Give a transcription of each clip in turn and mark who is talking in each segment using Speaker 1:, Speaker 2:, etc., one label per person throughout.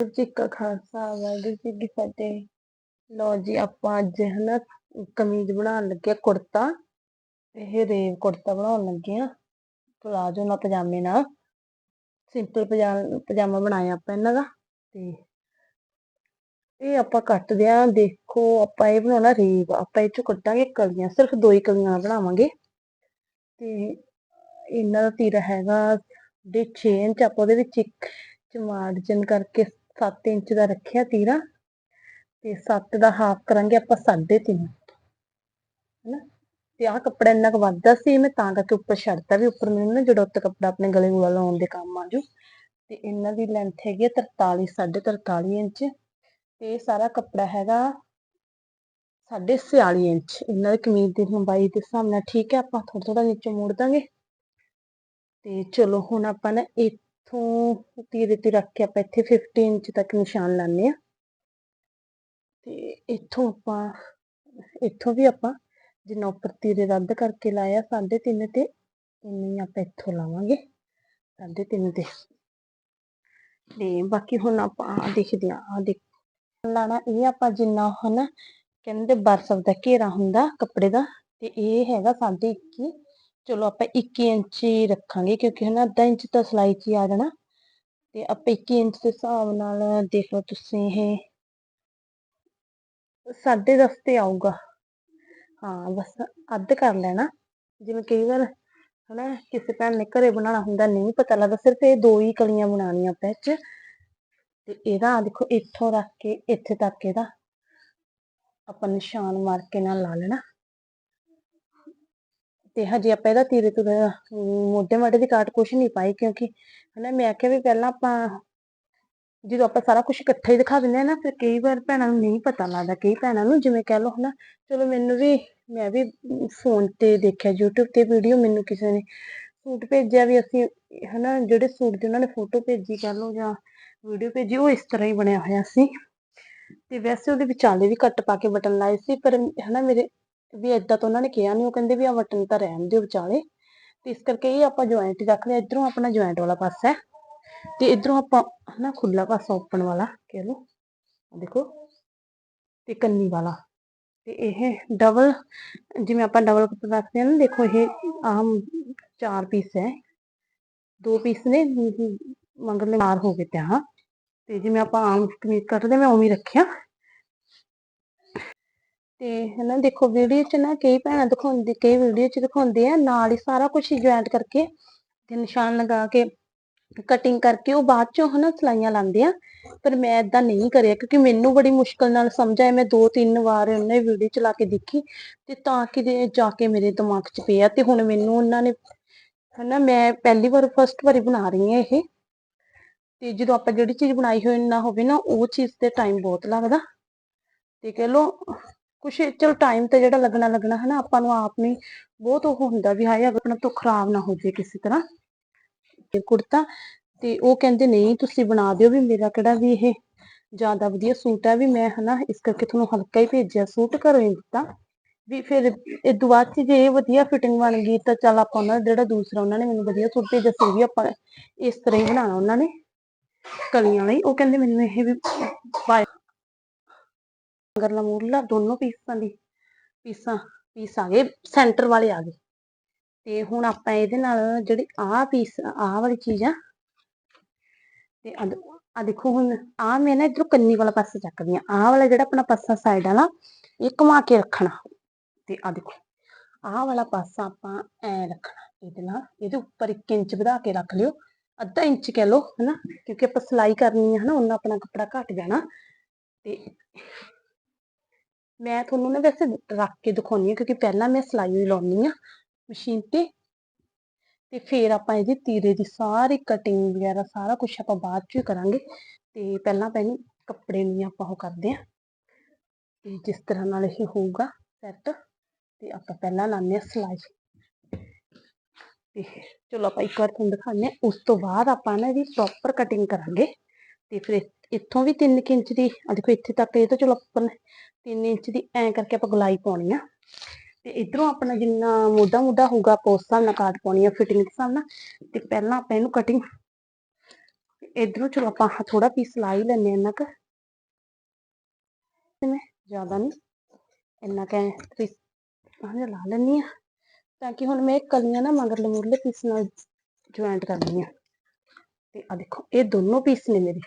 Speaker 1: ਵਾਹਿਗੁਰੂ ਜੀ ਕਾ ਖਾਲਸਾ ਵਾਹਿਗੁਰੂ ਜੀ ਕੀ ਫਤਿਹ। ਲੋ ਜੀ, ਆਪਾਂ ਅੱਜ ਹਨਾ ਕਮੀਜ਼ ਬਣਾਉਣ ਲੱਗੇ ਕੁੜਤਾ ਇਹ ਰੇਵ ਕੁੜਤਾ ਬਣਾਉਣ ਲੱਗੇ ਆ। ਪਲਾਜੋ ਨਾਲ ਪਜਾਮੇ ਨਾਲ। ਸਿੰਪਲ ਪਜਾਮਾ ਬਣਾਇਆ ਆਪਾਂ ਇਹਨਾਂ ਦਾ ਤੇ ਇਹ ਆਪਾਂ ਕੱਟਦੇ ਆ। ਦੇਖੋ, ਆਪਾਂ ਇਹ ਬਣਾਉਣਾ ਰੇਵ ਆਪਾਂ ਇਹ ਚੋਂ ਕੱਟਾਂਗੇ ਕਲੀਆਂ, ਸਿਰਫ ਦੋ ਹੀ ਕਲੀਆਂ ਬਣਾਵਾਂਗੇ। ਤੇ ਇਹਨਾਂ ਦਾ ਤੀਰਾ ਹੈਗਾ ਦੇ 6 ਇੰਚ, ਆਪਾਂ ਉਹਦੇ ਵਿੱਚ ਇੱਕ ਮਾਰਜਨ ਕਰਕੇ 7 ਇੰਚ ਦਾ ਰੱਖਿਆ ਤੀਰਾ ਤੇ 7 ਦਾ ਹਾਫ ਕਰਾਂਗੇ ਆਪਾਂ 3.5 ਹੈਨਾ? ਤੇ ਆਹ ਕੱਪੜਾ ਇੰਨਾ ਕੁ ਵੱਧਦਾ ਸੀ, ਮੈਂ ਤਾਂ ਕਰਕੇ ਉੱਪਰ ਛੱਡਤਾ ਵੀ, ਉੱਪਰ ਮੈਨੂੰ ਨਾ ਜਿਹੜਾ ਕੱਪੜਾ ਆਪਣੇ ਗਲੇ ਗੁਲਾ ਲਾਉਣ ਦੇ ਕੰਮ ਆਜੂ। ਤੇ ਇਹਨਾਂ ਦੀ ਲੈਂਥ ਹੈਗੀ ਹੈ 43 43 ਇੰਚ। ਤੇ ਸਾਰਾ ਕੱਪੜਾ ਹੈਗਾ 46 ਇੰਚ। ਇਹਨਾਂ ਦੀ ਕਮੀਜ਼ ਦੀ ਲੰਬਾਈ ਦੇ ਹਿਸਾਬ ਨਾਲ ਠੀਕ ਹੈ, ਆਪਾਂ ਥੋੜਾ ਥੋੜਾ ਨੀਚੇ ਮੋੜ ਦਾਂਗੇ। ਤੇ ਚਲੋ ਹੁਣ ਆਪਾਂ ਨਾ ਇੱਥੋਂ ਤੀਰੇ ਤੇ ਰੱਖ ਕੇ ਆਪਾਂ ਇੱਥੇ 15 ਇੰਚ ਤੱਕ ਨਿਸ਼ਾਨ ਲਾਣੇ ਆ ਤੇ ਇੱਥੋਂ ਆਪਾਂ, ਇੱਥੋਂ ਵੀ ਆਪਾਂ ਜਿੰਨਾ ਉੱਪਰ ਤੀਰੇ ਰੱਦ ਕਰਕੇ ਲਾਇਆ 3.5 ਤੇ ਇੰਨੀ ਹੀ ਆਪਾਂ ਇੱਥੋਂ ਲਾਵਾਂਗੇ 3.5 ਤੇ। ਤੇ ਬਾਕੀ ਹੁਣ ਆਪਾਂ ਆਹ ਦੇਖਦੇ ਆ ਆ ਦੇਖ, ਲਾਣਾ ਇਹ ਆਪਾਂ ਜਿੰਨਾ ਹਨਾ ਕਹਿੰਦੇ ਬਰਸਬ ਦਾ ਘੇਰਾ ਹੁੰਦਾ ਕੱਪੜੇ ਦਾ, ਤੇ ਇਹ ਹੈਗਾ 21 ਚਲੋ ਆਪਾਂ 21 ਇੰਚ ਹੀ ਰੱਖਾਂਗੇ ਕਿਉਂਕਿ ਹਨਾ ਅੱਧਾ ਇੰਚ ਤਾਂ ਸਲਾਈ 'ਚ ਹੀ ਆ ਜਾਣਾ। ਤੇ ਆਪਾਂ 21 ਇੰਚ ਦੇ ਹਿਸਾਬ ਨਾਲ ਦੇਖ ਲਓ ਤੁਸੀਂ ਇਹ ਸਾਢੇ ਦਸ ਤੇ ਆਊਗਾ। ਹਾਂ, ਬਸ ਅੱਧ ਕਰ ਲੈਣਾ। ਜਿਵੇਂ ਕਈ ਵਾਰ ਹਨਾ ਕਿਸੇ ਭੈਣ ਨੇ ਘਰੇ ਬਣਾਉਣਾ ਹੁੰਦਾ ਨਹੀਂ ਪਤਾ ਲੱਗਦਾ, ਸਿਰਫ ਇਹ ਦੋ ਹੀ ਕਲੀਆਂ ਬਣਾਉਣੀਆਂ ਆਪਾਂ ਚ। ਤੇ ਇਹਦਾ ਦੇਖੋ ਇੱਥੋਂ ਰੱਖ ਕੇ, ਇੱਥੇ ਤੱਕ ਇਹਦਾ ਆਪਾਂ ਨਿਸ਼ਾਨ ਮਾਰ ਕੇ ਨਾਲ ਲਾ ਲੈਣਾ। ਤੇ ਹਜੇ ਆਪਾਂ ਇਹਦਾ ਤੀਰੇ ਤੁਰੇ ਮੋਢੇ ਮਾਢੇ ਦੀ ਕਾਟ ਕੁਛ ਨਹੀਂ ਪਾਈ ਕਿਉਂਕਿ ਹਨਾ ਮੈਂ ਆਖਿਆ ਵੀ ਪਹਿਲਾਂ ਆਪਾਂ ਜਦੋਂ ਆਪਾਂ ਸਾਰਾ ਕੁਝ ਇਕੱਠਾ ਹੀ ਦਿਖਾ ਦਿੰਦੇ ਆ ਨਾ, ਫਿਰ ਕਈ ਵਾਰ ਭੈਣਾਂ ਨੂੰ ਨਹੀਂ ਪਤਾ ਲੱਗਦਾ, ਕਈ ਭੈਣਾਂ ਨੂੰ ਜਿਵੇਂ ਕਹਿ ਲਓ ਹਨਾ, ਚਲੋ ਮੈਨੂੰ ਵੀ, ਮੈਂ ਵੀ ਫੋਨ ਤੇ ਦੇਖਿਆ YouTube ਤੇ ਵੀਡੀਓ ਮੈਨੂੰ ਕਿਸੇ ਨੇ ਸੂਟ ਭੇਜਿਆ ਵੀ ਅਸੀਂ ਹਨਾ ਜਿਹੜੇ ਸੂਟ ਦੀ ਉਹਨਾਂ ਨੇ ਫੋਟੋ ਭੇਜੀ ਕਹਿ ਲਓ ਜਾਂ ਵੀਡੀਓ ਭੇਜੀ, ਉਹ ਇਸ ਤਰ੍ਹਾਂ ਹੀ ਬਣਿਆ ਹੋਇਆ ਸੀ। ਤੇ ਵੈਸੇ ਉਹਦੇ ਵਿਚਾਲੇ ਵੀ ਕੱਟ ਪਾ ਕੇ ਬਟਨ ਲਾਏ ਸੀ, ਪਰ ਹਨਾ ਮੇਰੇ ਵੀ ਏਦਾਂ ਤਾਂ ਉਹਨਾਂ ਨੇ ਕਿਹਾ ਨਹੀਂ ਉਹ ਕਹਿੰਦੇ ਵੀ ਆ ਬਟਨ ਤਾਂ ਰਹਿਣ ਦਿਓ ਵਿਚਾਲੇ। ਤੇ ਇਸ ਕਰਕੇ ਇਹ ਆਪਾਂ ਜੁਆਇੰਟ ਰੱਖ ਲਿਆ ਇਧਰੋਂ ਆਪਣਾ ਜੁਆਇੰਟ ਵਾਲਾ ਪਾਸਾ ਹੈ। ਤੇ ਇਧਰੋਂ ਆਪਾਂ ਹਨਾ ਖੁੱਲਾ ਪਾਸਾ ਓਪਨ ਵਾਲਾ, ਕਹਿ ਲਓ। ਦੇਖੋ, ਤੇ ਕੰਨੀ ਵਾਲਾ। ਤੇ ਇਹ ਡਬਲ ਜਿਵੇਂ ਆਪਾਂ ਡਬਲ ਕੱਪੜਾ ਰੱਖਦੇ ਹਾਂ ਨਾ, ਦੇਖੋ ਇਹ ਆਮ ਚਾਰ ਪੀਸ ਹੈ। ਦੋ ਪੀਸ ਨੇ ਮੰਗਲ ਮਾਰ ਹੋ ਗਏ ਤੇ ਹਾਂ ਤੇ ਜਿਵੇਂ ਆਪਾਂ ਆਮ ਕਮੀਜ਼ ਕੱਟਦੇ ਮੈਂ ਉਵੇਂ ਰੱਖਿਆ। ਤੇ ਹਨਾ ਦੇਖੋ ਵੀਡੀਓ 'ਚ ਨਾ ਕਈ ਭੈਣਾਂ ਦਿਖਾਉਂਦੀ, ਕਈ ਵੀਡੀਓ 'ਚ ਦਿਖਾਉਂਦੇ ਆ, ਨਾਲ ਹੀ ਸਾਰਾ ਕੁਝ ਜੁਆਇੰਟ ਕਰਕੇ ਤੇ ਨਿਸ਼ਾਨ ਲਗਾ ਕੇ ਕਟਿੰਗ ਕਰਕੇ ਉਹ ਬਾਅਦ ਚੋਂ ਹਨਾ ਸਲਾਈਆਂ ਲਾਉਂਦੇ ਆ। ਪਰ ਮੈਂ ਇਦਾਂ ਨਹੀਂ ਕਰਿਆ ਕਿਉਂਕਿ ਮੈਨੂੰ ਬੜੀ ਮੁਸ਼ਕਲ ਨਾਲ ਸਮਝ ਆਇਆ, ਮੈਂ ਦੋ ਤਿੰਨ ਵਾਰ ਉਹਨੇ ਵੀਡੀਓ ਚਲਾ ਕੇ ਦੇਖੀ ਤੇ ਤਾਂ ਕਿ ਜਾ ਕੇ ਮੇਰੇ ਦਿਮਾਗ 'ਚ ਪਿਆ ਤੇ ਹੁਣ ਮੈਨੂੰ ਉਹਨਾਂ ਨੇ ਹਨਾ ਮੈਂ ਪਹਿਲੀ ਵਾਰ ਫਸਟ ਵਾਰੀ ਬਣਾ ਰਹੀ ਹਾਂ ਇਹ। ਤੇ ਜਦੋਂ ਆਪਾਂ ਜਿਹੜੀ ਚੀਜ਼ ਬਣਾਈ ਹੋਈ ਨਾ ਹੋਵੇ ਨਾ, ਉਹ ਚੀਜ਼ ਤੇ ਟਾਈਮ ਬਹੁਤ ਲੱਗਦਾ। ਤੇ ਕਹ ਲੋ ਕੁਛ ਚਲ ਟਾਈਮ ਤੇ ਜਿਹੜਾ ਲੱਗਣਾ ਲੱਗਣਾ ਹੈ ਨਾ ਆਪਾਂ ਨੂੰ ਆਪ ਨਹੀਂ ਬਹੁਤ ਉਹ ਹੁੰਦਾ ਵੀ ਹਾਏ ਆਪਣਾ ਤੋਂ ਖਰਾਬ ਨਾ ਹੋ ਜੇ ਕਿਸੇ ਤਰ੍ਹਾਂ ਤੇ ਕੁੜਤਾ ਤੇ ਉਹ ਕਹਿੰਦੇ, ਨਹੀਂ, ਤੁਸੀਂ ਬਣਾ ਦਿਓ ਵੀ ਮੇਰਾ ਕਿਹੜਾ ਵੀ ਇਹ ਜ਼ਿਆਦਾ ਵਧੀਆ ਸੂਟ ਹੈ ਵੀ ਮੈਂ ਹਨਾ, ਇਸ ਕਰਕੇ ਤੁਹਾਨੂੰ ਹਲਕਾ ਹੀ ਭੇਜਿਆ, ਸੂਟ ਘਰੋਂ ਹੀ ਦਿੱਤਾ। ਵੀ ਫਿਰ ਇਹ ਬਾਅਦ ਚ ਜੇ ਇਹ ਵਧੀਆ ਫਿਟਿੰਗ ਬਣ ਗਈ ਤਾਂ ਚੱਲ ਆਪਾਂ ਉਹਨਾਂ, ਜਿਹੜਾ ਦੂਸਰਾ ਉਹਨਾਂ ਨੇ ਮੈਨੂੰ ਵਧੀਆ ਸੂਟ ਭੇਜਿਆ ਸੀ ਵੀ ਆਪਾਂ ਇਸ ਤਰ੍ਹਾਂ ਹੀ ਬਣਾਉਣਾ ਉਹਨਾਂ ਨੇ ਕਲੀਆਂ ਲਈ। ਉਹ ਕਹਿੰਦੇ, ਮੈਨੂੰ ਇਹ ਵੀ ਗਰਲਾ ਮੂਰਲਾ ਦੋਨੋਂ ਪੀਸਾਂ ਦੀ, ਪੀਸਾਂ, ਪੀਸ ਆ ਗਏ ਸੈਂਟਰ ਵਾਲੇ ਆ ਗਏ। ਤੇ ਹੁਣ ਆਪਾਂ ਇਹਦੇ ਨਾਲ ਜਿਹੜੀ ਆਹ ਪੀਸ ਆਹ ਵਾਲੀ ਚੀਜ਼ ਆ, ਤੇ ਆ ਦੇਖੋ ਹੁਣ ਆ ਮੈਂ ਨਾ ਇਧਰੋਂ ਕੰਨੀ ਵਾਲਾ ਪਾਸਾ ਚੱਕਦੀ ਆ ਆਹ ਵਾਲਾ ਜਿਹੜਾ ਆਪਣਾ ਪਾਸਾ ਸਾਈਡ ਵਾਲਾ, ਇਹ ਘੁਮਾ ਕੇ ਰੱਖਣਾ। ਤੇ ਆ ਦੇਖੋ, ਆਹ ਵਾਲਾ ਪਾਸਾ ਆਪਾਂ ਐ ਰੱਖਣਾ ਇਹਦੇ ਨਾਲ, ਇਹਦੇ ਉੱਪਰ 1 ਇੰਚ ਵਧਾ ਕੇ ਰੱਖ ਲਿਓ। ਅੱਧਾ ਇੰਚ ਕਹਿ ਲਓ, ਹਨਾ, ਕਿਉਂਕਿ ਆਪਾਂ ਸਿਲਾਈ ਕਰਨੀ ਹੈ ਹਨਾ ਉਹਨਾਂ ਆਪਣਾ ਕੱਪੜਾ ਘਟ ਜਾਣਾ। ਤੇ ਮੈਂ ਤੁਹਾਨੂੰ ਨਾ ਵੈਸੇ ਰੱਖ ਕੇ ਦਿਖਾਉਣੀ ਆ, ਕਿਉਂਕਿ ਪਹਿਲਾਂ ਮੈਂ ਸਿਲਾਈ ਲਾਉਣੀ ਆ ਮਸ਼ੀਨ ਤੇ। ਤੇ ਫਿਰ ਆਪਾਂ ਇਹਦੀ ਤੀਰੇ ਦੀ ਸਾਰੀ ਕਟਿੰਗ ਵਗੈਰਾ ਸਾਰਾ ਕੁਝ ਆਪਾਂ ਬਾਅਦ ਚ ਕਰਾਂਗੇ। ਤੇ ਪਹਿਲਾਂ ਪਹਿਲਾਂ ਕੱਪੜੇ ਨੂੰ ਆਪਾਂ ਉਹ ਕਰਦੇ ਆ। ਤੇ ਜਿਸ ਤਰ੍ਹਾਂ ਨਾਲ ਇਹ ਹੋਊਗਾ ਸੈੱਟ ਤੇ ਆਪਾਂ ਪਹਿਲਾਂ ਲਾਉਂਦੇ ਆ ਸਿਲਾਈ। ਤੇ ਚਲੋ ਆਪਾਂ ਇੱਕ ਵਾਰ ਤੁਹਾਨੂੰ ਦਿਖਾਉਂਦੇ ਆ, ਉਸ ਤੋਂ ਬਾਅਦ ਆਪਾਂ ਨਾ ਇਹਦੀ ਪ੍ਰੋਪਰ ਕਟਿੰਗ ਕਰਾਂਗੇ। ਤੇ ਫਿਰ ਇੱਥੋਂ ਵੀ 3 ਇੰਚ ਦੀ ਆ ਦੇਖੋ ਇੱਥੇ ਤੱਕ ਇਹ ਤਾਂ ਚਲੋ ਆਪਾਂ 3 ਇੰਚ ਦੀ ਐ ਕਰਕੇ ਆਪਾਂ ਗਲਾਈ ਪਾਉਣੀ ਆ। ਤੇ ਇਧਰੋਂ ਆਪਣਾ ਜਿੰਨਾ ਮੋਢਾ ਮੋਢਾ ਹੋਊਗਾ ਆਪਾਂ ਉਸ ਹਿਸਾਬ ਨਾਲ ਕਾਟ ਪਾਉਣੀ ਆ ਫਿਟਿੰਗ ਦੇ ਹਿਸਾਬ ਨਾਲ। ਤੇ ਪਹਿਲਾਂ ਆਪਾਂ ਇਹਨੂੰ ਕਟਿੰਗ ਇਧਰੋਂ ਚਲੋ ਆਪਾਂ ਥੋੜਾ ਪੀਸ ਲਾ ਹੀ ਲੈਨੇ ਇੰਨਾ ਕੁ। ਤੇ ਮੈਂ ਜ਼ਿਆਦਾ ਨਹੀਂ, ਇੰਨਾ ਕੁ ਪੀਸ ਹਾਂ ਲਾ ਲੈਨੀ ਆ ਤਾਂ ਕਿ ਹੁਣ ਮੈਂ ਇਹ ਕਲੀਆਂ ਨਾ ਮਗਰਲੇ ਮੁਰਲੇ ਪੀਸ ਨਾਲ ਜੁਆਇੰਟ ਕਰਨੀ ਆ ਤੇ ਆ ਦੇਖੋ, ਇਹ ਦੋਨੋਂ ਪੀਸ ਨੇ ਮੇਰੇ।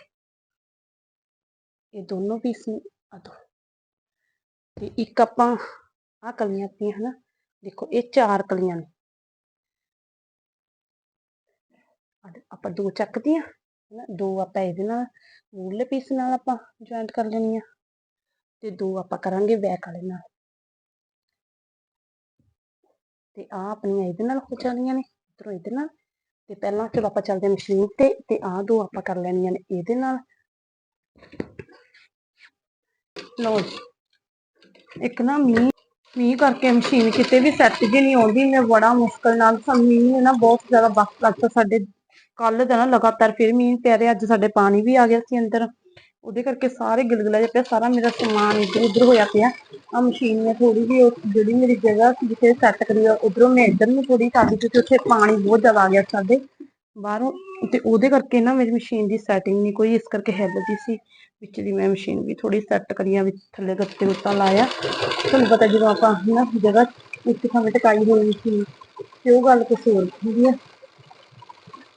Speaker 1: ਇਹ ਦੋਨੋਂ ਪੀਸ ਨੇ ਆ ਦੋ। ਤੇ ਇੱਕ ਆਪਾਂ ਆ ਕਲੀਆਂ ਪੀਆਂ ਹਨਾ? ਦੇਖੋ, ਇਹ ਚਾਰ ਕਲੀਆਂ ਨੇ। ਆਪਾਂ ਦੋ ਚੱਕਦੀਆਂ ਹਨਾ? ਦੋ ਆਪਾਂ ਇਹਦੇ ਨਾਲ, ਮੂਰਲੇ ਪੀਸ ਨਾਲ ਆਪਾਂ ਜੁਆਇੰਟ ਕਰ ਲੈਣੀਆਂ ਤੇ ਦੋ ਆਪਾਂ ਕਰਾਂਗੇ ਬੈਕ ਵਾਲੇ ਨਾਲ। ਤੇ ਆ ਆਪਣੀਆਂ ਇਹਦੇ ਨਾਲ ਹੋ ਜਾਣੀਆਂ ਨੇ, ਇਧਰੋਂ ਇਹਦੇ ਨਾਲ। ਤੇ ਪਹਿਲਾਂ ਚਲੋ ਆਪਾਂ ਚੱਲਦੇ ਹਾਂ ਮਸ਼ੀਨ ਤੇ ਤੇ ਆ ਦੋ ਆਪਾਂ ਕਰ ਲੈਣੀਆਂ ਨੇ ਇਹਦੇ ਨਾਲ। ਲਓ ਇੱਕ ਨਾ ਮੀਂਹ ਮੀਂਹ ਕਰਕੇ ਮਸ਼ੀਨ ਕਿਤੇ ਵੀ ਸੈੱਟ ਜੀ ਨਹੀਂ ਆਉਂਦੀ, ਮੈਂ ਬੜਾ ਮੁਸ਼ਕਲ ਨਾਲ ਸਾਨੂੰ ਮੀਂਹ ਨੇ ਨਾ ਬਹੁਤ ਜ਼ਿਆਦਾ ਵਕਤ ਲੱਗਦਾ ਸਾਡੇ। ਕੱਲ ਦਾ ਨਾ ਲਗਾਤਾਰ ਫਿਰ ਮੀਂਹ ਪੈ ਰਿਹਾ, ਅੱਜ ਸਾਡੇ ਪਾਣੀ ਵੀ ਆ ਗਿਆ ਸੀ ਅੰਦਰ। ਉਹਦੇ ਕਰਕੇ ਸਾਰੇ ਗਿਲਗਲਾ ਜਿਹਾ ਪਿਆ ਸਾਰਾ ਮੇਰਾ ਸਮਾਨ ਇੱਧਰ ਉੱਧਰ ਹੋਇਆ ਪਿਆ। ਆ ਮਸ਼ੀਨ ਨੇ ਥੋੜੀ ਜਿਹੀ ਜਿਹੜੀ ਮੇਰੀ ਜਗ੍ਹਾ ਸੀ ਜਿੱਥੇ ਸੈੱਟ ਕਰੀ ਉਧਰੋਂ ਮੈਂ ਇੱਧਰ ਨੂੰ ਥੋੜੀ ਕਰ ਕਿਉਂਕਿ ਉੱਥੇ ਪਾਣੀ ਬਹੁਤ ਜ਼ਿਆਦਾ ਆ ਗਿਆ ਸਾਡੇ। ਬਾਹਰੋਂ ਤੇ ਉਹਦੇ ਕਰਕੇ ਨਾ ਮੇਰੀ ਮਸ਼ੀਨ ਦੀ ਸੈਟਿੰਗ ਨਹੀਂ ਕੋਈ ਇਸ ਕਰਕੇ ਹਿੱਲਦੀ ਸੀ, ਵਿੱਚ ਦੀ ਮੈਂ ਮਸ਼ੀਨ ਵੀ ਥੋੜੀ ਸੈੱਟ ਕਰੀਆਂ ਵਿੱਚ ਥੱਲੇ ਗੱਤੇ ਉੱਤਾਂ ਲਾਇਆ। ਤੁਹਾਨੂੰ ਪਤਾ ਜਦੋਂ ਆਪਾਂ ਨਾ ਜਗ੍ਹਾ ਇੱਕ ਥਾਂ ਤੇ ਟਕਾਈ ਹੋਈ ਮਸ਼ੀਨ ਤੇ ਉਹ ਗੱਲ ਕੁਛ ਹੋਰ ਹੁੰਦੀ ਆ।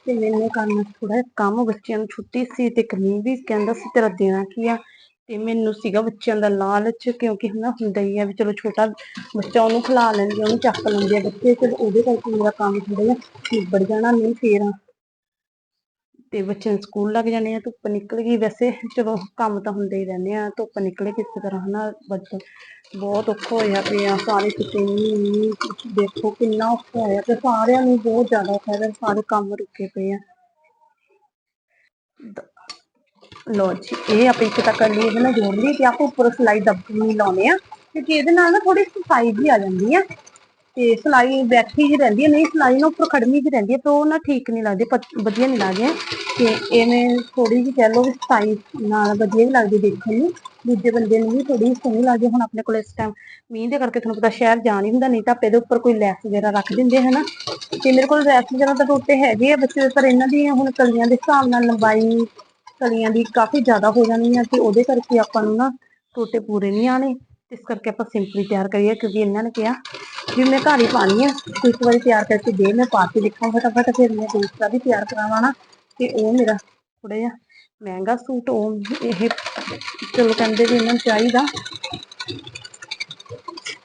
Speaker 1: ਤੇ ਮੈਨੂੰ ਕਰਨਾ ਥੋੜਾ ਕੰਮ ਬੱਚਿਆਂ ਨੂੰ ਛੁੱਟੀ ਸੀ ਤੇ ਕਮੀ ਵੀ ਕਹਿੰਦਾ ਸੀ, ਤੇਰਾ ਦੇਣਾ ਕੀ ਆ? ਤੇ ਮੈਨੂੰ ਸੀਗਾ ਬੱਚਿਆਂ ਦਾ ਲਾਲਚ, ਕਿਉਂਕਿ ਹਨਾ ਹੁੰਦਾ ਹੀ ਆ ਵੀ ਚਲੋ ਛੋਟਾ ਬੱਚਾ ਉਹਨੂੰ ਖਿਲਾ ਲੈਂਦੇ, ਉਹਨੂੰ ਚੱਕ ਲੈਂਦੇ ਆ ਬੱਚੇ, ਚਲੋ ਉਹਦੇ ਕਰਕੇ ਮੇਰਾ ਕੰਮ ਥੋੜਾ ਜਿਹਾ ਨਿਬੜ ਜਾਣਾ, ਨਹੀਂ ਫੇਰ ਤੇ ਬੱਚੇ ਨੂੰ ਸਕੂਲ ਲੱਗ ਜਾਣੇ ਆ, ਧੁੱਪ ਨਿਕਲ ਗਈ। ਵੈਸੇ ਚਲੋ ਕੰਮ ਤਾਂ ਹੁੰਦੇ ਹੀ ਰਹਿੰਦੇ ਆ, ਧੁੱਪ ਨਿਕਲੇ ਕਿਸੇ ਤਰ੍ਹਾਂ ਹਨਾ ਬੱਚੇ ਬਹੁਤ ਔਖਾ ਹੋਇਆ ਪਿਆ, ਸਾਰੇ ਕਿਤੇ ਦੇਖੋ ਕਿੰਨਾ ਔਖਾ ਹੋਇਆ ਤੇ ਸਾਰਿਆਂ ਨੂੰ ਬਹੁਤ ਜ਼ਿਆਦਾ ਫਾਇਦਾ ਸਾਰੇ ਕੰਮ ਰੁਕੇ ਪਏ ਆ। ਲੋ ਜੀ, ਇਹ ਆਪਾਂ ਇੱਕ ਤਾਂ ਕਰ ਲਈ ਇਹਦੇ ਨਾਲ ਜੋੜ ਲਈ ਤੇ ਆਪਾਂ ਉੱਪਰ ਸਲਾਈ ਦੱਬਣੀ ਲਾਉਣੇ ਆ, ਕਿਉਂਕਿ ਇਹਦੇ ਨਾਲ ਨਾ ਥੋੜੀ ਸਫ਼ਾਈ ਜੀ ਆ ਜਾਂਦੀ ਆ। ਤੇ ਸਲਾਈ ਬੈਠੀ ਜੀ ਰਹਿੰਦੀ ਹੈ, ਨਹੀਂ ਸਲਾਈ ਨਾ ਉੱਪਰ ਖੜਮੀ ਜੀ ਰਹਿੰਦੀ ਹੈ, ਤੇ ਉਹ ਨਾ ਠੀਕ ਨਹੀਂ ਲੱਗਦੀ ਵਧੀਆ ਨਹੀਂ ਲੱਗਦੀ ਤੇ ਐਵੇਂ ਥੋੜੀ ਜਿਹੀ ਕਹਿ ਲਓ ਵੀ ਸਫ਼ਾਈ ਨਾਲ ਵਧੀਆ ਵੀ ਲੱਗਦੀ ਦੇਖਣ ਨੂੰ, ਦੂਜੇ ਬੰਦੇ ਨੂੰ ਵੀ ਥੋੜੀ ਸੋਹਣੀ ਲੱਗਦੀ ਹੁਣ ਆਪਣੇ ਕੋਲ ਇਸ ਟਾਈਮ ਮੀਂਹ ਦੇ ਕਰਕੇ ਤੁਹਾਨੂੰ ਪਤਾ ਸ਼ਹਿਰ ਜਾ ਨਹੀਂ ਹੁੰਦਾ, ਨਹੀਂ ਤਾਂ ਆਪੇ ਦੇ ਉੱਪਰ ਕੋਈ ਲੈਸ ਵਗੈਰਾ ਰੱਖ ਦਿੰਦੇ, ਹਨਾ। ਤੇ ਮੇਰੇ ਕੋਲ ਲੈਸ ਵਗੈਰਾ ਤਾਂ ਟੋਟੇ ਹੈਗੇ ਆ ਬੱਚੇ, ਪਰ ਇਹਨਾਂ ਦੀ ਹੁਣ ਕਲੀਆਂ ਦੇ ਹਿਸਾਬ ਨਾਲ ਲੰਬਾਈ ਕਲੀਆਂ ਦੀ ਕਾਫੀ ਜ਼ਿਆਦਾ ਹੋ ਜਾਣੀ ਆ, ਤੇ ਉਹਦੇ ਕਰਕੇ ਆਪਾਂ ਨੂੰ ਨਾ ਟੋਟੇ ਪੂਰੇ ਨਹੀਂ ਆਣੇ ਇਸ ਕਰਕੇ ਆਪਾਂ ਸਿੰਪਲੀ ਤਿਆਰ ਕਰੀਏ ਕਿਉਂਕਿ ਇਹਨਾਂ ਨੇ ਕਿਹਾ ਕਿ ਮੈਂ ਘਰ ਹੀ ਪਾਣੀ ਆ। ਤੇ ਇੱਕ ਵਾਰੀ ਤਿਆਰ ਕਰਕੇ ਦੇ, ਮੈਂ ਪਾ ਕੇ ਦੇਖਾਂ ਫਟਾਫਟ, ਫਿਰ ਮੈਂ ਦੂਸਰਾ ਵੀ ਤਿਆਰ ਕਰਾਵਾਂ ਤੇ ਉਹ ਮੇਰਾ ਥੋੜਾ ਜਿਹਾ ਮਹਿੰਗਾ ਸੂਟ, ਉਹ ਇਹ ਚਲੋ ਕਹਿੰਦੇ ਵੀ ਇਹਨਾਂ ਨੂੰ ਚਾਹੀਦਾ।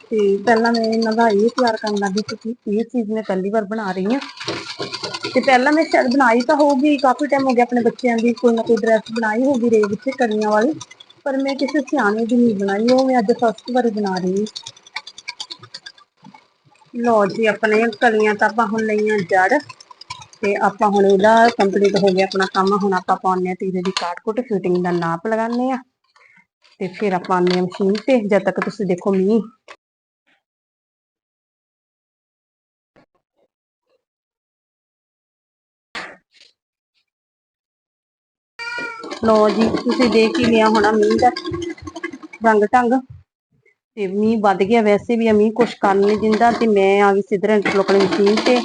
Speaker 1: ਤੇ ਪਹਿਲਾਂ ਮੈਂ ਇਹਨਾਂ ਦਾ ਇਹ ਤਿਆਰ ਕਰਨ ਲੱਗੀ ਕਿਉਂਕਿ ਇਹ ਚੀਜ਼ ਮੈਂ ਪਹਿਲੀ ਵਾਰ ਬਣਾ ਰਹੀ ਹਾਂ। ਤੇ ਪਹਿਲਾਂ ਮੈਂ ਸ਼ਾਇਦ ਬਣਾਈ ਤਾਂ ਹੋਊਗੀ, ਕਾਫੀ ਟਾਈਮ ਹੋ ਗਿਆ ਆਪਣੇ ਬੱਚਿਆਂ ਦੀ, ਕੋਈ ਨਾ ਕੋਈ ਡਰੈਸ ਬਣਾਈ ਹੋਊਗੀ ਰੇ ਵਿੱਚ ਕਲੀਆਂ ਵਾਲੀ। ਪਰ ਮੈਂ ਕਿਸੇ ਸਿਆਣੇ ਦੀ ਨਹੀਂ ਬਣਾਈ, ਉਹ ਮੈਂ ਅੱਜ ਫਸਟ ਵਾਰੀ ਬਣਾ ਰਹੀ ਹਾਂ। ਲੋ ਜੀ ਆਪਣੇ ਕਲੀਆਂ ਤਾਂ ਆਪਾਂ ਹੁਣ ਲਈਆਂ ਜੜ, ਤੇ ਆਪਾਂ ਹੁਣ ਇਹਦਾ ਕੰਪਲੀਟ ਹੋ ਗਿਆ ਆਪਣਾ ਕੰਮ। ਹੁਣ ਆਪਾਂ ਪਾਉਂਦੇ ਆ ਤੀਰੇ ਦੀ ਕਾਟ ਕੁੱਟ ਫਿਟਿੰਗ ਦਾ ਨਾਪ ਲਗਾਉਂਦੇ ਆ ਤੇ ਫਿਰ ਆਪਾਂ ਆਉਂਦੇ ਆ ਮਸ਼ੀਨ ਤੇ, ਜਦ ਤੱਕ ਤੁਸੀਂ ਦੇਖੋ ਮੀਂਹ ਲੋ ਜੀ ਤੁਸੀਂ ਦੇਖ ਹੀ ਲਿਆ ਹੋਣਾ ਮੀਂਹ ਦਾ ਰੰਗ ਢੰਗ। ਤੇ ਮੀਂਹ ਵੱਧ ਗਿਆ ਵੈਸੇ ਵੀ ਆ ਮੀਂਹ ਕੁਛ ਕਰ ਨਹੀਂ ਦਿੰਦਾ ਤੇ ਮੈਂ ਆ ਗਈ ਸਿੱਧਰ ਇੰਟਰਲੋਕ ਵਾਲੀ ਮਸ਼ੀਨ ਤੇ।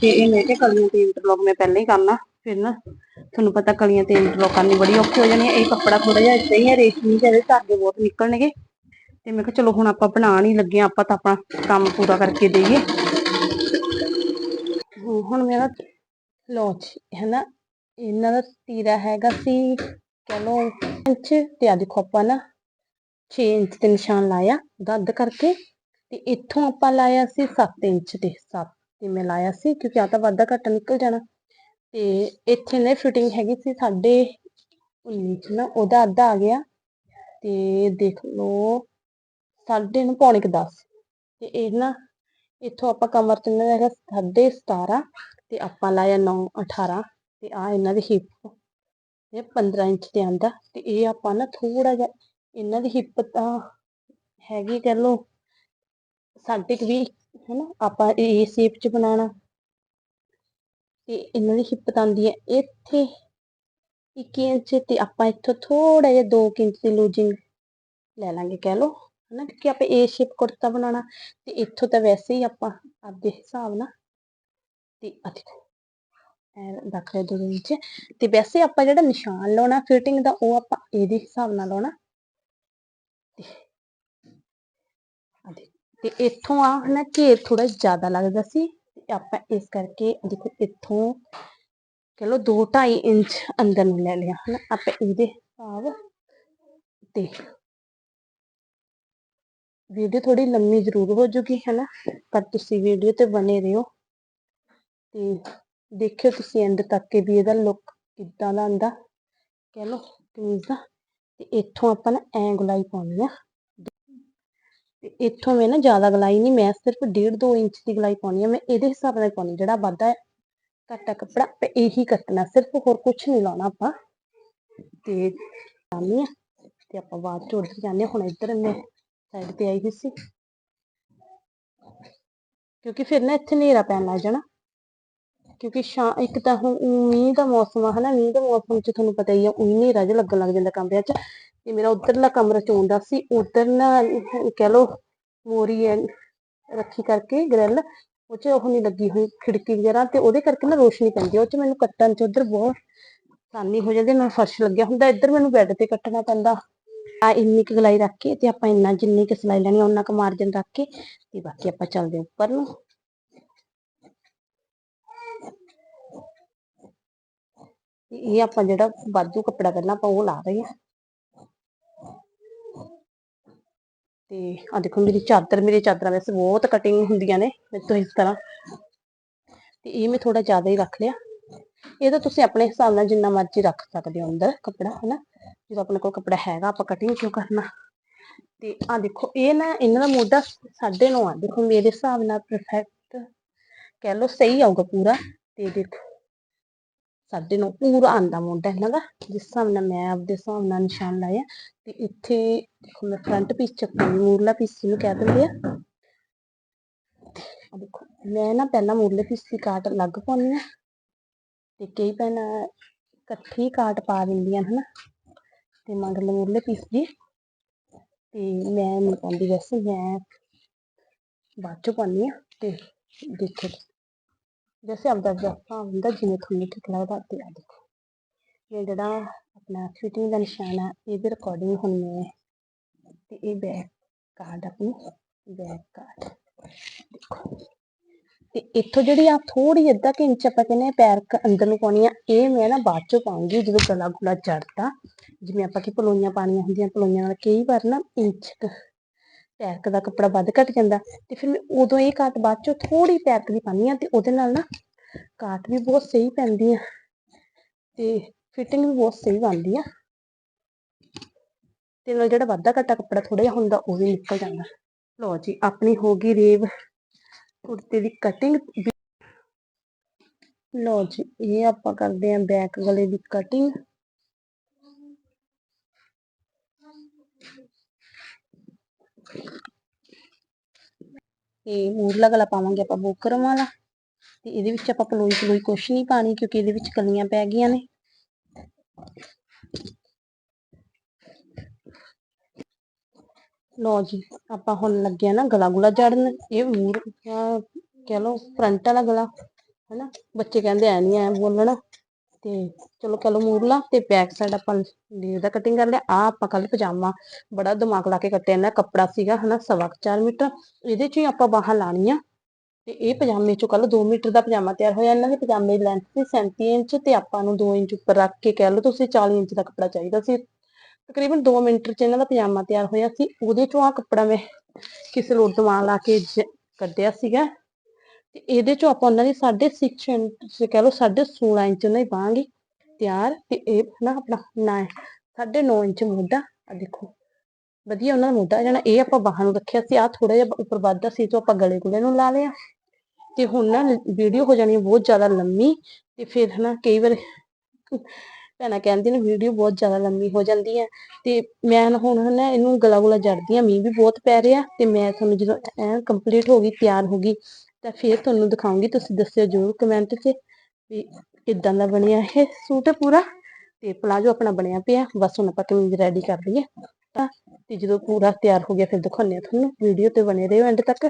Speaker 1: ਤੇ ਇਹ ਮੈਂ ਕਿ ਕਲੀਆਂ ਤੇ ਇੰਟਰਲੋਕ ਮੈਂ ਪਹਿਲਾਂ ਹੀ ਕਰਨਾ ਫਿਰ ਨਾ ਤੁਹਾਨੂੰ ਪਤਾ ਕਲੀਆਂ ਤੇ ਇੰਟਰਲੋਕ ਕਰਨੀ ਬੜੀ ਔਖੀ ਹੋ ਜਾਣੀ ਹੈ ਇਹ ਕੱਪੜਾ ਥੋੜਾ ਜਿਹਾ ਏਦਾਂ ਹੀ ਹੈ ਰੇਸ਼ਮੀ ਜਿਹਾ ਧਾਗੇ ਬਹੁਤ ਨਿਕਲਣਗੇ। ਤੇ ਮੈਂ ਕਿਹਾ ਚਲੋ ਹੁਣ ਆਪਾਂ ਬਣਾਉਣ ਹੀ ਲੱਗੇ ਹਾਂ, ਆਪਾਂ ਤਾਂ ਆਪਣਾ ਕੰਮ ਪੂਰਾ ਕਰਕੇ ਦੇਈਏ। ਹੁਣ ਮੇਰਾ ਲੋ ਜੀ ਹੈਨਾ ਇਹਨਾਂ ਦਾ ਤੀਰਾ ਹੈਗਾ ਸੀ, ਕਹਿ ਲਓ, ਇੰਚ ਤੇ ਆ ਦੇਖੋ ਆਪਾਂ ਨਾ 6 ਇੰਚ ਤੇ ਨਿਸ਼ਾਨ ਲਾਇਆ ਉਹਦਾ ਅੱਧ ਕਰਕੇ ਤੇ ਇੱਥੋਂ ਆਪਾਂ ਲਾਇਆ ਸੀ 7 ਇੰਚ ਤੇ 7 ਤੇ ਮੈਂ ਲਾਇਆ ਸੀ ਕਿਉਂਕਿ ਆ ਤਾਂ ਵਾਧਾ ਘੱਟ ਨਿਕਲ ਜਾਣਾ। ਤੇ ਇੱਥੇ ਨੇ ਫਿਟਿੰਗ ਹੈਗੀ ਸੀ ਸਾਡੇ 19 ਇੰਚ ਨਾ, ਉਹਦਾ ਅੱਧਾ ਆ ਗਿਆ ਤੇ ਦੇਖ ਲਓ ਸਾਢੇ ਨੂੰ ਪੌਣੇ ਕੁ 10 ਤੇ ਇਹ ਨਾ ਇੱਥੋਂ ਆਪਾਂ ਕਮਰ ਤੇ ਇਹਨਾਂ ਦਾ ਹੈਗਾ ਸਾਢੇ 17 ਤੇ ਆਪਾਂ ਲਾਇਆ 9 18 ਤੇ ਆ ਇਹਨਾਂ ਦੀ ਹਿੱਪ ਇਹ 15 ਇੰਚ ਤੇ ਆਂਦਾ ਤੇ ਇਹ ਆਪਾਂ ਨਾ ਥੋੜਾ ਜਿਹਾ ਇਹਨਾਂ ਦੀ ਹਿੱਪ ਤਾਂ ਹੈਗੀ ਕਹਿ ਲਓ ਸਾਢੇ ਕੁ ਵੀਹ, ਹੈਨਾ, ਆਪਾਂ ਇਹ ਸ਼ੇਪ ਚ ਬਣਾਉਣਾ। ਤੇ ਇਹਨਾਂ ਦੀ ਹਿੱਪ ਤਾਂ ਆਉਂਦੀ ਹੈ ਇੱਥੇ 1 ਇੰਚ ਤੇ ਆਪਾਂ ਇੱਥੋਂ ਥੋੜਾ ਜਿਹਾ 2 ਇੰਚ ਦੀ ਲੂਜਿੰਗ ਲੈ ਲਾਂਗੇ ਕਹਿ ਲਓ, ਹਨਾ, ਕਿਉਂਕਿ ਆਪਾਂ ਏ ਸ਼ੇਪ ਕੁੜਤਾ ਬਣਾਉਣਾ ਤੇ ਇੱਥੋਂ ਤਾਂ ਵੈਸੇ ਹੀ ਆਪਾਂ ਆਪਦੇ ਹਿਸਾਬ ਨਾਲ ਤੇ ਆ ਰੱਖ ਲਿਆ ਦੋ ਇੰਚ ਤੇ ਵੈਸੇ ਆਪਾਂ ਜਿਹੜਾ ਨਿਸ਼ਾਨ ਲਾਉਣਾ ਫਿਟਿੰਗ ਦਾ, ਉਹ ਆਪਾਂ ਇਹਦੇ ਹਿਸਾਬ ਨਾਲ ਲਾਉਣਾ। ਤੇ ਇੱਥੋਂ ਆ ਹਨਾ ਘੇਰ ਥੋੜਾ ਜ਼ਿਆਦਾ ਲੱਗਦਾ ਸੀ। ਆਪਾਂ ਇਸ ਕਰਕੇ ਦੇਖੋ ਇੱਥੋਂ ਕਹ ਲਓ 2.5 ਇੰਚ ਅੰਦਰ ਨੂੰ ਲੈ ਲਿਆ ਹਨਾ। ਆਪਾਂ ਇਹਦੇ ਹਿਸਾਬ ਤੇ ਵੀਡੀਓ ਥੋੜੀ ਲੰਮੀ ਜ਼ਰੂਰ ਹੋ ਜੂਗੀ ਹਨਾ। ਪਰ ਤੁਸੀਂ ਵੀਡੀਓ ਤੇ ਬਨੇ ਰਹੋ। ਤੇ ਦੇਖਿਓ ਤੁਸੀਂ ਐਂਡ ਤੱਕ ਕਿ ਵੀ ਇਹਦਾ ਲੁੱਕ ਕਿੱਦਾਂ ਦਾ ਆਂਦਾ ਕਹਿ ਲਓ ਕਮੀਜ਼ ਦਾ। ਤੇ ਇੱਥੋਂ ਆਪਾਂ ਨਾ ਐਂ ਗੁਲਾਈ ਪਾਉਣੀ ਆ। ਤੇ ਇੱਥੋਂ ਮੈਂ ਨਾ ਜ਼ਿਆਦਾ ਗੁਲਾਈ ਨਹੀਂ, ਮੈਂ ਸਿਰਫ 1.5 2 ਇੰਚ ਦੀ ਗੁਲਾਈ ਪਾਉਣੀ ਆ। ਮੈਂ ਇਹਦੇ ਹਿਸਾਬ ਨਾਲ ਪਾਉਣੀ ਜਿਹੜਾ ਵਾਧਾ ਘੱਟਾ ਕੱਪੜਾ ਤੇ ਇਹੀ ਕੱਟਣਾ, ਸਿਰਫ ਹੋਰ ਕੁਝ ਨਹੀਂ ਲਾਉਣਾ ਆਪਾਂ। ਤੇ ਲਾਉਣੀ ਆ। ਤੇ ਆਪਾਂ ਬਾਅਦ ਚ ਉੱਧਰ ਜਾਂਦੇ ਹਾਂ। ਹੁਣ ਇੱਧਰ ਮੈਂ ਸਾਈਡ ਤੇ ਆਈ ਹੋਈ ਸੀ। ਕਿਉਂਕਿ ਫਿਰ ਨਾ ਇੱਥੇ ਹਨੇਰਾ ਪੈਣ ਲੱਗ ਜਾਣਾ। ਕਿਉਂਕਿ ਸ਼ਾ, ਇੱਕ ਤਾਂ ਹੁਣ ਮੀਂਹ ਦਾ ਮੌਸਮ ਆ, ਹਨਾ, ਮੀਂਹ ਦੇ ਮੌਸਮ ਚ ਤੁਹਾਨੂੰ ਪਤਾ ਹੀ ਆ ਉਹੀ ਹਨੇਰਾ ਜਿਹਾ ਲੱਗਣ ਲੱਗ ਜਾਂਦਾ ਕਮਰਿਆਂ ਚ ਤੇ ਮੇਰਾ ਉਧਰਲਾ ਕਮਰਾ ਚੋਂਦਾ ਸੀ, ਉਧਰ ਨਾ, ਕਹਿ ਲਓ, ਮੋਰੀ ਐ, ਰੱਖੀ ਕਰਕੇ ਗ੍ਰਿਲ ਉਹ ਚ ਉਹ ਨਹੀਂ ਲੱਗੀ ਹੋਈ ਖਿੜਕੀ ਵਗੈਰਾ ਤੇ ਉਹਦੇ ਕਰਕੇ ਨਾ ਰੋਸ਼ਨੀ ਪੈਂਦੀ ਉਹ ਚ ਮੈਨੂੰ ਕੱਟਣ ਚ ਉਧਰ ਬਹੁਤ ਆਸਾਨੀ ਹੋ ਜਾਂਦੀ ਨਾਲ ਫਰਸ਼ ਲੱਗਿਆ ਹੁੰਦਾ, ਇੱਧਰ ਮੈਨੂੰ ਬੈੱਡ ਤੇ ਕੱਟਣਾ ਪੈਂਦਾ। ਆ ਇੰਨੀ ਕੁ ਗਲਾਈ ਰੱਖ ਕੇ ਤੇ ਆਪਾਂ ਇੰਨਾ ਜਿੰਨੀ ਕੁ ਸਿਲਾਈ ਲੈਣੀ ਆ ਉਹਨਾਂ ਕੁ ਮਾਰਜਨ ਰੱਖ ਕੇ ਤੇ ਬਾਕੀ ਆਪਾਂ ਚੱਲਦੇ ਹਾਂ ਉੱਪਰ ਨੂੰ ਤੇ ਇਹ ਆਪਾਂ ਜਿਹੜਾ ਬਾਜੂ ਕੱਪੜਾ ਪਹਿਲਾਂ ਆਪਾਂ ਉਹ ਲਾ ਰਹੇ ਹਾਂ। ਤੇ ਆ ਦੇਖੋ ਮੇਰੀ ਚਾਦਰ, ਮੇਰੀ ਚਾਦਰਾਂ ਵੈਸੇ ਬਹੁਤ ਕਟਿੰਗ ਹੁੰਦੀਆਂ ਨੇ ਮੇਰੇ ਤੋਂ ਇਸ ਤਰ੍ਹਾਂ। ਤੇ ਇਹ ਮੈਂ ਥੋੜਾ ਜ਼ਿਆਦਾ ਹੀ ਰੱਖ ਲਿਆ। ਇਹ ਤਾਂ ਤੁਸੀਂ ਆਪਣੇ ਹਿਸਾਬ ਨਾਲ ਜਿੰਨਾ ਮਰਜ਼ੀ ਰੱਖ ਸਕਦੇ ਹੋ ਅੰਦਰ ਕੱਪੜਾ, ਹਨਾ? ਜਦੋਂ ਆਪਣੇ ਕੋਲ ਕੱਪੜਾ ਹੈਗਾ ਆਪਾਂ ਕਟਿੰਗ ਕਿਉਂ ਕਰਨਾ? ਤੇ ਆ ਦੇਖੋ, ਇਹ ਨਾ ਇਹਨਾਂ ਦਾ ਮੋਢਾ ਸਾਢੇ ਨੌ ਆ। ਦੇਖੋ ਮੇਰੇ ਹਿਸਾਬ ਨਾਲ ਪਰਫੈਕਟ ਕਹਿ ਲਓ ਸਹੀ ਆਊਗਾ ਪੂਰਾ। ਤੇ ਦੇਖੋ ਸਾਢੇ ਨੌ ਪੂਰਾ ਆਂਦਾ ਮੋਢਾ ਇਹਨਾਂ ਜਿਸ ਹਿਸਾਬ ਨਾਲ ਮੈਂ ਆਪਦੇ ਹਿਸਾਬ ਨਾਲ ਨਿਸ਼ਾਨ ਲਾਇਆ ਤੇ ਇੱਥੇ ਦੇਖੋ ਮੈਂ ਫਰੰਟ ਪੀਸ ਚੱਕਾਂਗੀ ਮੂਰਲਾ ਪੀਸ ਜਿਹਨੂੰ ਕਹਿ ਦਿੰਦੇ ਆ। ਦੇਖੋ, ਮੈਂ ਨਾ ਪਹਿਲਾਂ ਮੂਰਲੇ ਪੀਸ ਦੀ ਕਾਟ ਅਲੱਗ ਪਾਉਣੀ ਆ ਤੇ ਕਈ ਭੈਣਾਂ ਇਕੱਠੀ ਕਾਟ ਪਾ ਦਿੰਦੀਆਂ ਹਨਾ, ਤੇ ਮਗਰਲੇ ਮੂਰਲੇ ਪੀਸ ਦੀ, ਤੇ ਮੈਂ ਨਹੀਂ ਪਾਉਂਦੀ ਵੈਸੇ ਮੈਂ ਬਾਅਦ ਚ ਪਾਉਂਦੀ ਆ ਤੇ ਦੇਖੋ। ਜੈਸੇ ਆਪਦਾ ਜੱਫਾ ਹੁੰਦਾ, ਜਿਵੇਂ ਤੁਹਾਨੂੰ ਠੀਕ ਲੱਗਦਾ, ਤੇ ਆ ਦੇਖੋ। ਇਹ ਜਿਹੜਾ ਆਪਣਾ ਫਿਟਿੰਗ ਦਾ ਨਿਸ਼ਾਨ ਆ ਇਹਦੇ ਰਿਕਾਰਡਿੰਗ ਹੁਣ ਮੈਂ ਤੇ ਇਹ ਬੈਕ ਕਾਰਡ ਆਪਣੀ ਬੈਕ ਕਾਰਡ ਦੇਖੋ। ਤੇ ਇੱਥੋਂ ਜਿਹੜੀ ਆ ਥੋੜੀ ਅੱਧਾ ਕੁ ਇੰਚ ਆਪਾਂ ਕਹਿੰਦੇ ਪੈਰ ਅੰਦਰ ਨੂੰ ਪਾਉਣੀ ਆ, ਇਹ ਮੈਂ ਨਾ ਬਾਅਦ ਚੋਂ ਪਾਉਂਗੀ ਜਦੋਂ ਗਲਾ ਗੁਲਾ ਚੜਦਾ ਜਿਵੇਂ ਆਪਾਂ ਕਿ ਪਲੋਈਆਂ ਪਾਣੀਆਂ ਹੁੰਦੀਆਂ, ਪਲੋਈਆਂ ਨਾਲ ਕਈ ਵਾਰ ਨਾ ਇੰਚ ਪੈਰਕ ਦਾ ਕੱਪੜਾ ਵੱਧ ਘਟ ਜਾਂਦਾ ਤੇ ਫਿਰ ਮੈਂ ਉਦੋਂ ਇਹ ਕਾਟ ਬਾਅਦ ਚੋਂ ਥੋੜੀ ਪੈਰਕ ਦੀ ਪਾਉਂਦੀ ਆ ਤੇ ਉਹਦੇ ਨਾਲ ਨਾ ਕਾਟ ਵੀ ਬਹੁਤ ਸਹੀ ਪੈਂਦੀ ਆ ਤੇ ਫਿਟਿੰਗ ਵੀ ਬਹੁਤ ਸਹੀ ਬਣਦੀ ਆ। ਤੇ ਨਾਲ ਜਿਹੜਾ ਵਾਧਾ ਘਟਾ ਕੱਪੜਾ ਥੋੜਾ ਜਿਹਾ ਹੁੰਦਾ ਉਹ ਵੀ ਨਿਕਲ ਜਾਂਦਾ। ਲਓ ਜੀ, ਆਪਣੀ ਹੋ ਗਈ ਰੇਵ ਕੁੜਤੇ ਦੀ ਕਟਿੰਗ ਲਓ ਜੀ, ਇਹ ਆਪਾਂ ਕਰਦੇ ਆਂ ਬੈਕ ਗਲੇ ਦੀ ਕਟਿੰਗ ਤੇ ਮੂਰਲਾ ਗਲਾ ਪਾਵਾਂਗੇ ਆਪਾਂ ਬੋਕਰਮ ਵਾਲਾ। ਤੇ ਇਹਦੇ ਵਿੱਚ ਆਪਾਂ ਪਲੋਈ ਪਲੋਈ ਕੁਛ ਨਹੀਂ ਪਾਣੀ ਕਿਉਂਕਿ ਇਹਦੇ ਵਿੱਚ ਕਲੀਆਂ ਪੈ ਗਈਆਂ ਨੇ। ਲੋ ਜੀ, ਆਪਾਂ ਹੁਣ ਲੱਗਿਆ ਨਾ ਗਲਾ ਗੁਲਾ ਜੜਨ। ਇਹ ਮੂਰ ਕਹਿ ਲਓ ਫਰੰਟ ਵਾਲਾ ਗਲਾ, ਹਨਾ? ਬੱਚੇ ਕਹਿੰਦੇ ਐ ਨਹੀਂ ਐ ਬੋਲਣਾ। ਤੇ ਚਲੋ ਕਹਿ ਲਓ ਮੂਰਲਾ ਤੇ ਬੈਕ ਸਾਈਡ ਆਪਾਂ ਲੀਰ ਦਾ ਕਟਿੰਗ ਕਰ ਲਿਆ। ਆ ਆਪਾਂ ਕੱਲ ਪਜਾਮਾ ਬੜਾ ਦਿਮਾਗ ਲਾ ਕੇ ਕੱਟਿਆ ਇਹਨਾਂ ਕੱਪੜਾ ਸੀਗਾ ਹਨਾ, ਸਵਾ ਮੀਟਰ। ਇਹਦੇ ਚ ਹੀ ਆਪਾਂ ਬਾਹਾਂ ਲਾਣੀਆਂ ਤੇ ਇਹ ਪਜਾਮੇ ਚੋਂ ਕੱਲ 2 ਮੀਟਰ ਦਾ ਪਜਾਮਾ ਤਿਆਰ ਹੋਇਆ। ਇਹਨਾਂ ਦੇ ਪਜਾਮੇ ਦੀ ਲੈਂਥ ਸੀ 37 ਇੰਚ ਤੇ ਆਪਾਂ ਨੂੰ 2 ਇੰਚ ਉੱਪਰ ਰੱਖ ਕੇ ਕਹਿ ਲਓ ਤੁਸੀਂ 40 ਇੰਚ ਦਾ ਕੱਪੜਾ ਚਾਹੀਦਾ ਸੀ। ਤਕਰੀਬਨ 2 ਮਿੰਟ ਚ ਇਹਨਾਂ ਦਾ ਪਜਾਮਾ ਤਿਆਰ ਹੋਇਆ ਸੀ। ਉਹਦੇ ਚੋਂ ਆ ਕੱਪੜਾ ਮੈਂ ਕਿਸੇ ਲੋਟ ਦਿਮਾਗ ਲਾ ਕੇ ਕੱਢਿਆ ਸੀਗਾ। ਤੇ ਇਹਦੇ ਚੋਂ ਆਪਾਂ ਉਹਨਾਂ ਦੀ 6.5 ਇੰਚ ਕਹਿ ਲਓ 16.5 ਇੰਚ ਉਹਨਾਂ ਦੀ ਬਾਂਗੀ ਤਿਆਰ ਤੇ ਇਹ ਨਾ ਆਪਣਾ ਨਾ 9.5 ਇੰਚ ਮੋਢਾ ਆ ਦੇਖੋ। ਵਧੀਆ ਉਹਨਾਂ ਦਾ ਮੋਢਾ ਆ ਇਹ ਆਪਾਂ ਬਾਹਾਂ ਨੂੰ ਰੱਖਿਆ ਸੀ ਆ ਥੋੜਾ ਜਿਹਾ ਉੱਪਰ ਵੱਧਦਾ ਸੀ, ਤੋਂ ਆਪਾਂ ਗਲੇ ਗੁਲੇ ਨੂੰ ਲਾ ਲਿਆ। ਤੇ ਹੁਣ ਨਾ ਵੀਡੀਓ ਹੋ ਜਾਣੀ ਬਹੁਤ ਜ਼ਿਆਦਾ ਲੰਮੀ ਤੇ ਫਿਰ ਹਨਾ ਕਈ ਵਾਰ ਭੈਣਾਂ ਕਹਿੰਦੀ ਨੇ ਵੀਡੀਓ ਬਹੁਤ ਜ਼ਿਆਦਾ ਲੰਮੀ ਹੋ ਜਾਂਦੀ ਹੈ। ਤੇ ਮੈਂ ਨਾ ਹੁਣ ਹਨਾ ਇਹਨੂੰ ਗਲਾ ਗੁਲਾ ਜੜਦੀ ਆ ਮੀਂਹ ਵੀ ਬਹੁਤ ਪੈ ਰਿਹਾ ਤੇ ਮੈਂ ਤੁਹਾਨੂੰ ਜਦੋਂ ਐ ਕੰਪਲੀਟ ਹੋ ਗਈ, ਤਿਆਰ ਹੋ ਗਈ ਤਾਂ ਫਿਰ ਤੁਹਾਨੂੰ ਦਿਖਾਉਂਗੀ, ਤੁਸੀਂ ਦੱਸਿਓ ਜ਼ਰੂਰ ਕਮੈਂਟ 'ਚ ਵੀ ਕਿੱਦਾਂ ਦਾ ਬਣਿਆ ਇਹ ਸੂਟ ਪੂਰਾ ਤੇ ਪਲਾਜੋ ਆਪਣਾ ਬਣਿਆ ਪਿਆ, ਬਸ ਹੁਣ ਆਪਾਂ ਕਮੀਜ਼ ਰੈਡੀ ਕਰ ਲਈਏ। ਤਾਂ ਤੇ ਜਦੋਂ ਪੂਰਾ ਤਿਆਰ ਹੋ ਗਿਆ, ਫਿਰ ਦਿਖਾਉਂਦੇ ਆ ਤੁਹਾਨੂੰ ਵੀਡੀਓ ਤੇ ਬਣੇ ਰਹੋ ਐਂਡ ਤੱਕ।